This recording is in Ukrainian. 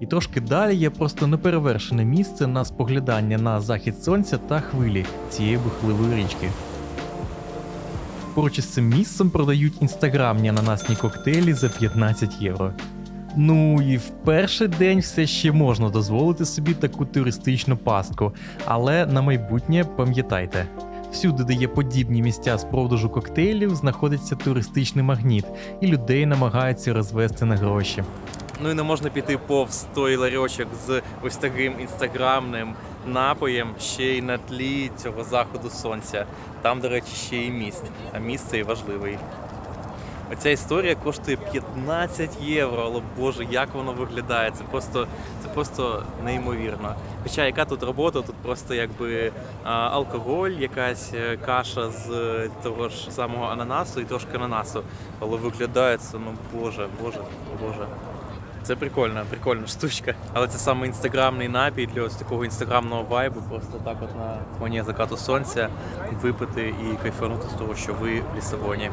І трошки далі є просто неперевершене місце на споглядання на захід сонця та хвилі цієї бурхливої річки. Поруч із цим місцем продають інстаграмні ананасні коктейлі за 15 євро. Ну і в перший день все ще можна дозволити собі таку туристичну пастку, але на майбутнє пам'ятайте. Всюди, де є подібні місця з продажу коктейлів, знаходиться туристичний магніт, і людей намагаються розвести на гроші. Ну і не можна піти повз той ларьочок з ось таким інстаграмним напоєм ще й на тлі цього заходу сонця. Там, до речі, ще й міст, а міст цей важливий. Оця історія коштує 15 євро, але боже, як воно виглядає. Це просто, це просто неймовірно. Хоча яка тут робота, тут просто якби алкоголь, якась е, каша з е, того ж самого ананасу і трошки ананасу. Але виглядає це, ну боже, боже, боже. Це прикольна, прикольна штучка. Але це саме інстаграмний напій для ось такого інстаграмного вайбу. Просто так от на фоні закату сонця випити і кайфанути з того, що ви в Лісабоні.